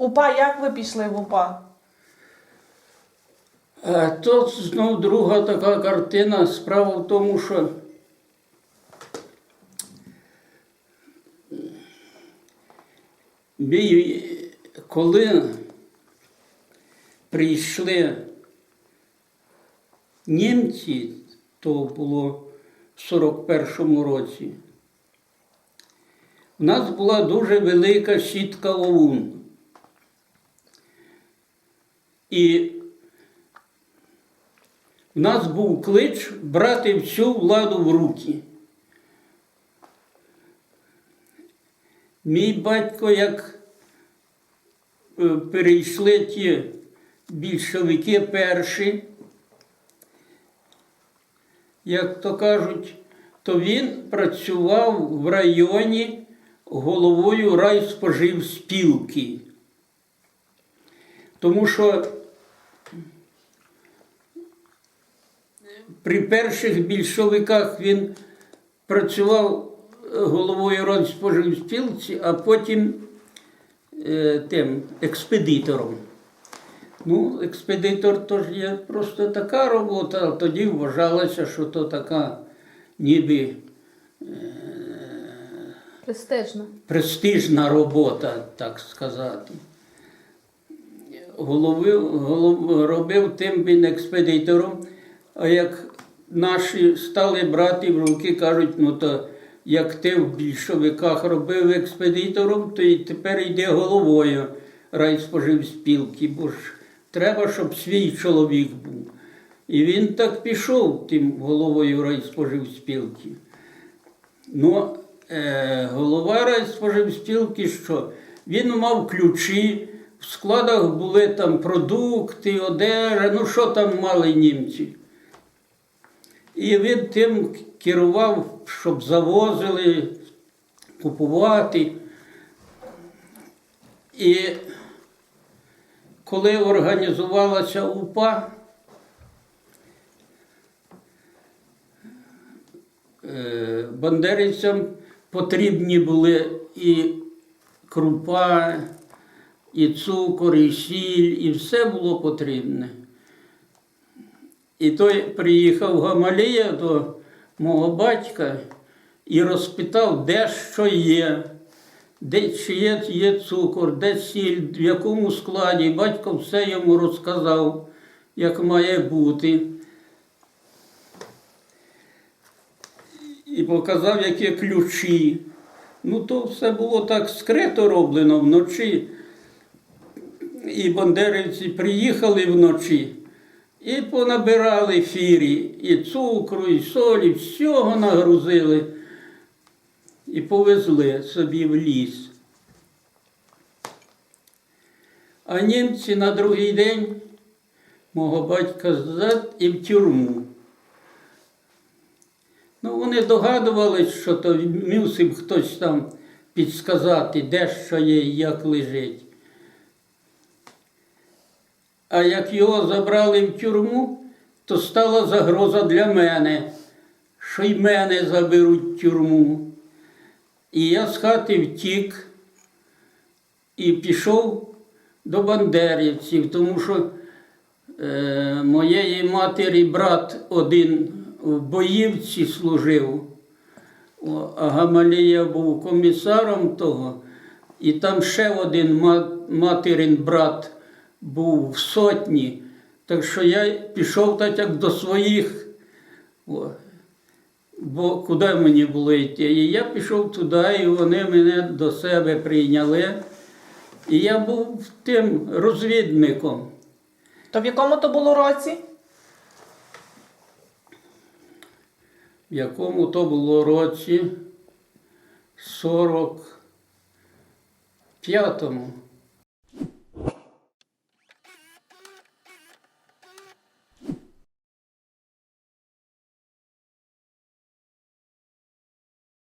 УПА, як ви пішли в УПА? А тут знов друга така картина. Справа в тому, що бій, коли прийшли німці, то було в 41-му році, у нас була дуже велика сітка ОУН. І в нас був клич брати всю владу в руки. Мій батько, як е, перейшли ті більшовики перші, як то кажуть, то він працював в районі головою райспоживспілки. Тому що при перших більшовиках він працював е, головою Родспоживспілці, а потім е, тим експедитором. Ну, експедитор то ж є просто така робота, а тоді вважалося, що то така ніби Престижно. престижна робота, так сказати. Головив, голов, робив тим він експедитором, а як наші стали брати в руки, кажуть, ну то як ти в більшовиках робив експедитором, то і тепер йде головою райспоживспілки, бо ж треба, щоб свій чоловік був. І він так пішов тим головою райспоживспілки. Ну, е, голова райспоживспілки, що він мав ключі, в складах були там продукти, одежа, ну що там мали німці. І він тим керував, щоб завозили, купувати. І коли організувалася УПА, е, бандерівцям потрібні були і крупа, і цукор, і сіль, і все було потрібне. І той приїхав Гамалія до мого батька і розпитав, де що є, де чи є, є цукор, де сіль, в якому складі. Батько все йому розказав, як має бути. І показав, які ключі. Ну, то все було так скрито роблено вночі. І бандерівці приїхали вночі і понабирали фірі, і цукру, і солі, всього нагрузили і повезли собі в ліс. А німці на другий день мого батька зад і в тюрму. Ну, вони догадувались, що то мусив хтось там підсказати, де що є і як лежить. А як його забрали в тюрму, то стала загроза для мене, що й мене заберуть в тюрму. І я з хати втік і пішов до бандерівців, тому що е, моєї матері брат один в Боївці служив, а Гамалія був комісаром того, і там ще один ма- материн брат був в сотні. Так що я пішов так як до своїх, О, бо куди мені було йти? І я пішов туди, і вони мене до себе прийняли. І я був тим розвідником. То в якому то було році? в якому то було році 45-му.